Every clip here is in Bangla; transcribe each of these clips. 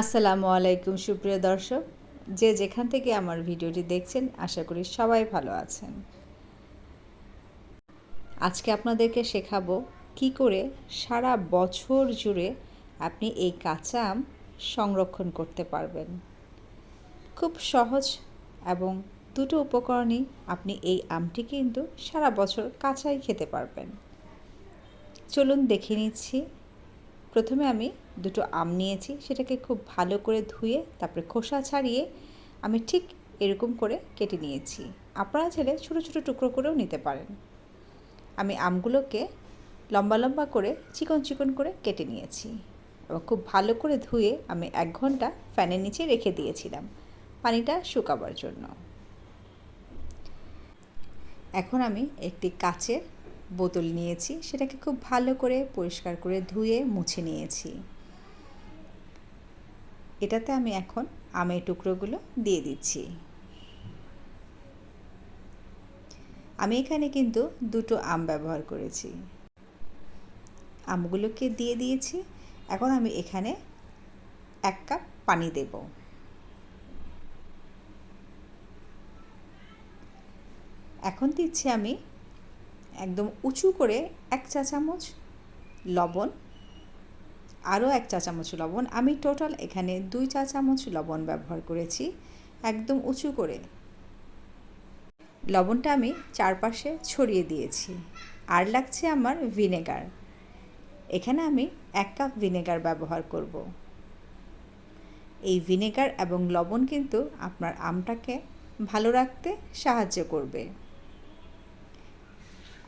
আসসালামু আলাইকুম, সুপ্রিয় দর্শক। যে যেখান থেকে আমার ভিডিওটি দেখছেন, আশা করি সবাই ভালো আছেন। আজকে আপনাদেরকে শেখাবো কি করে সারা বছর জুড়ে আপনি এই কাঁচা আম সংরক্ষণ করতে পারবেন। খুব সহজ এবং দুটো উপকরণই আপনি এই আমটি কিন্তু সারা বছর কাঁচাই খেতে পারবেন। চলুন দেখে নিচ্ছি প্রথমে আমি দুটো আম নিয়েছি, সেটাকে খুব ভালো করে ধুয়ে তারপরে খোসা ছাড়িয়ে আমি ঠিক এরকম করে কেটে নিয়েছি। আপনারা চাইলে ছোটো ছোটো টুকরো করেও নিতে পারেন। আমি আমগুলোকে লম্বা লম্বা করে চিকন চিকন করে কেটে নিয়েছি। এবং খুব ভালো করে ধুয়ে আমি এক ঘণ্টা ফ্যানের নিচে রেখে দিয়েছিলাম পানিটা শুকাবার জন্য। এখন আমি একটি কাচের বোতল নিয়েছি, সেটাকে খুব ভালো করে পরিষ্কার করে ধুয়ে মুছে নিয়েছি। এটাতে আমি এখন আমের টুকরোগুলো দিয়ে দিচ্ছি। আমি এখানে কিন্তু দুটো আম ব্যবহার করেছি। আমগুলোকে দিয়ে দিয়েছি। এখন আমি এখানে এক কাপ পানি দেব। এখন দিচ্ছি আমি একদম উঁচু করে এক চা চামচ লবণ, আরও এক চা চামচ লবণ। আমি টোটাল এখানে দুই চা চামচ লবণ ব্যবহার করেছি, একদম উঁচু করে। লবণটা আমি চারপাশে ছড়িয়ে দিয়েছি। আর লাগছে আমার ভিনেগার। এখানে আমি এক কাপ ভিনেগার ব্যবহার করব। এই ভিনেগার এবং লবণ কিন্তু আপনার আমটাকে ভালো রাখতে সাহায্য করবে।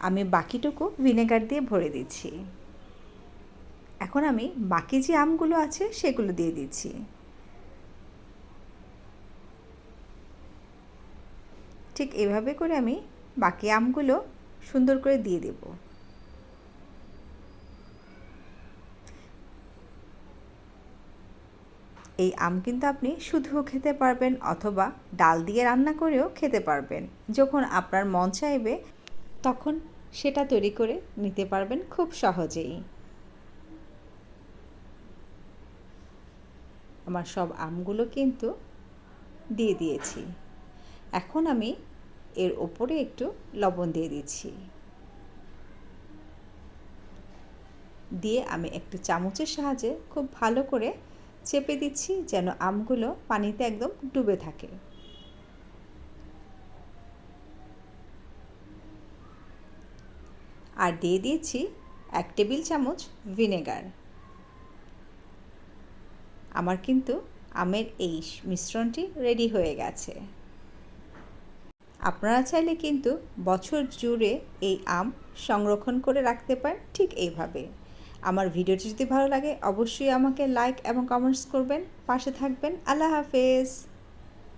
আমি বাকিটুকু ভিনেগার দিয়ে ভরে দিচ্ছি। এখন আমি বাকি যে আমগুলো আছে সেগুলো দিয়ে দিচ্ছি। ঠিক এভাবে করে আমি বাকি আমগুলো সুন্দর করে দিয়ে দেব। এই আম কিন্তু আপনি শুধুও খেতে পারবেন অথবা ডাল দিয়ে রান্না করেও খেতে পারবেন। যখন আপনার মন চাইবে তখন সেটা তৈরি করে নিতে পারবেন খুব সহজেই। আমার সব আমগুলো কিন্তু দিয়ে দিয়েছি। এখন আমি এর ওপরে একটু লবণ দিয়ে দিচ্ছি। দিয়ে আমি একটু চামচের সাহায্যে খুব ভালো করে চেপে দিচ্ছি যেন আমগুলো পানিতে একদম ডুবে থাকে। আর দিয়ে দিয়েছি এক টেবিল চামচ ভিনেগার। আমার কিন্তু আমের এই মিশ্রণটি রেডি হয়ে গেছে। আপনারা চাইলে কিন্তু বছর জুড়ে এই আম সংরক্ষণ করে রাখতে পারেন ঠিক এইভাবে। আমার ভিডিওটি যদি ভালো লাগে, অবশ্যই আমাকে লাইক এবং কমেন্টস করবেন। পাশে থাকবেন। আল্লাহ হাফেজ।